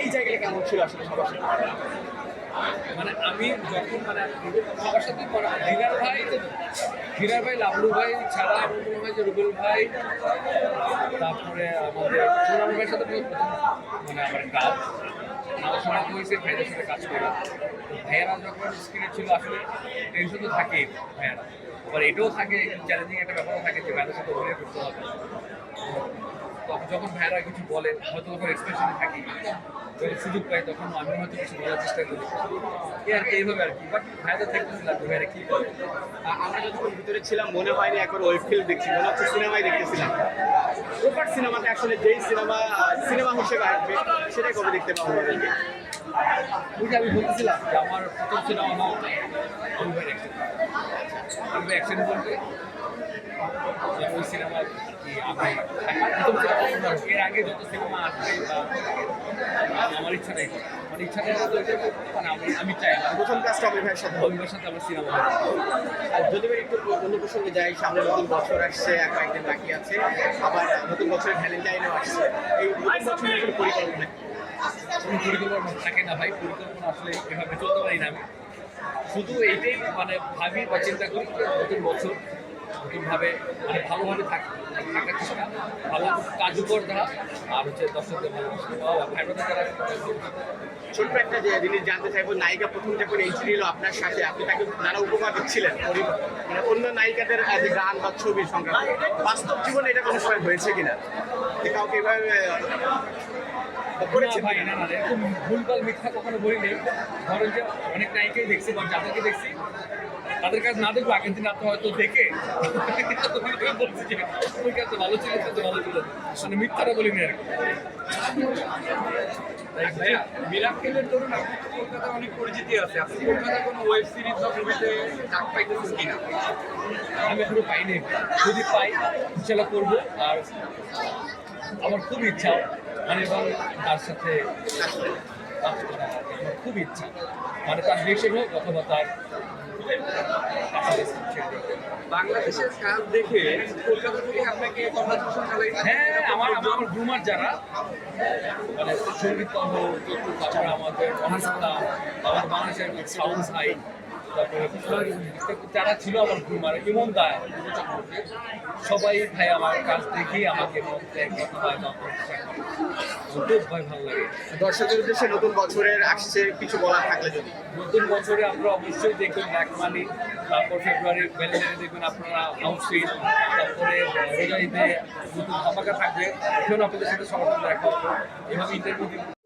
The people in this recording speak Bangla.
এই জায়গাটা কেমন ছিল আসলে সবার সাথে? মানে আমি যখন মানে সবার সাথে হিরার ভাই হিরার ভাই, লাবলু ভাই ছাড়া আমার মনে হয় যে রুবেল ভাই, তারপরে আমাদের সুনাম ভাইয়ের সাথে মানে আমার কাজ সময় হয়েছে ভাইদের সাথে কাজ করা। ভাইয়ারা যখন স্ক্রিনে ছিল, আসলে টেনশন তো থাকেই ভাইয়ারা। আবার এটাও থাকে চ্যালেঞ্জিং একটা ব্যাপারও থাকে যে ভাইদের সাথে অভিনয় করতে হবে। যখন ভাইয়ারা কিছু বলে হয়তো তখন এক্সপ্রেশনে থাকি যখন সুযোগ পাই তখন আমি হয়তো কিছু বলার চেষ্টা করি। এই আর কি এইভাবে আর কি। বাট ভাইয়াদের দেখতেছিলাম যে ভাইয়ারা কি বলে। আমরা যতক্ষণ ভিতরে ছিলাম মনে হয়নি একবার ওয়েব ফিল্ম দেখছি মনে হচ্ছে সিনেমাই দেখতেছিলাম। ওপার সিনেমাতে আসলে যেই সিনেমা সিনেমা হিসেবে আসবে সেটাই কবে দেখতে পাবো আমাদেরকে ওই আমি বলতেছিলাম যে আমার প্রথম সিনেমা হল অভিভার অ্যাকশন অভিভার অ্যাকশন বলতে? ওই সিনেমা কি আমি এর আগে যত সিনেমা আসবে বা আমার ইচ্ছা নেই আমার ইচ্ছা নেই মানে আমি আমি চাই না। প্রথম কাজটা অমির ভাইয়ের সাথে? আমার সিনেমা আর যদি আমি একটু অন্য প্রসঙ্গে যাই সামনে নতুন বছর আসছে আর কয়েকদিন বাকি আছে আবার নতুন বছরের ভ্যালেন্টাইনও আসছে। এই নতুন বছরের কোনো পরিকল্পনা? পরিকল্পনা থাকে না ভাই পরিকল্পনা আসলে এভাবে চলতে পারি না আমি। শুধু এইটাই মানে ভাবি বা চিন্তা করি নতুন বছর, নতুনভাবে মানে ভালোভাবে থাক থাকার চেষ্টা, ভালো কার্যকর দেওয়া আর হচ্ছে দর্শকদের ভালোবাসা যারা ছোট্ট একটা যে জিনিস জানতে চাইব, নায়িকা প্রথম যখন এন্ট্রি নিল আপনার সাথে, আপনি তাকে নানা উপকার দিচ্ছিলেন মানে অন্য নায়িকাদের যে গান বা ছবি সংক্রান্ত বাস্তব জীবনে এটা কোনো সময় হয়েছে কিনা? কাউকে এভাবে করেছে ভাই। না না এরকম ভুলভাল মিথ্যা কখনো বলি নেই ধরেন যে অনেক নায়িকাই দেখছি বা যাদেরকে দেখছি তাদের কাছে না দেখব আগের দিন আপনি হয়তো দেখে বলছি যে ওই ভালো ছিল ভালো ছিল। মানে মিথ্যাটা বলিনি আর কি। ভাইয়া মিরাক্কেলের ধরুন অনেক পরিচিতি আছে। আপনি কোনো ওয়েব সিরিজ বা মুভিতে ডাক পাইতেছেন কিনা? আমি এখনও পাইনি। যদি পাই সেটা করব। আর আমার খুব ইচ্ছা মানে তার সাথে কাজ করা আমার খুব ইচ্ছা মানে তার দেশে হোক অথবা তার। বাংলাদেশের কাজ দেখে কলকাতা থেকে আপনাকে হ্যাঁ আমার আমার আমার গ্রুমার যারা মানে সংগীত কর্ম তারপরে আমাদের অনাসত্তা আমাদের বাংলাদেশের সাউন্ড সাই তারপরে যারা ছিল আমার গ্রুমার ইমন দা ইমন চক্রবর্তী, সবাই ভাই আমার কাজ দেখেই আমাকে খুব ভাই ভালো লাগে। দর্শকের উদ্দেশ্যে নতুন বছরের আসছে কিছু বলার থাকলে যদি। নতুন বছরে আমরা অবশ্যই দেখবেন ব্ল্যাক মানি তারপর ফেব্রুয়ারি ভ্যালেন্টাইনে দেখবেন আপনারা আউটফিট তারপরে রোজা ঈদে নতুন ধামাকা থাকবে। এখন আপনাদের সাথে সাথে দেখা হবে এভাবে ইন্টারভিউ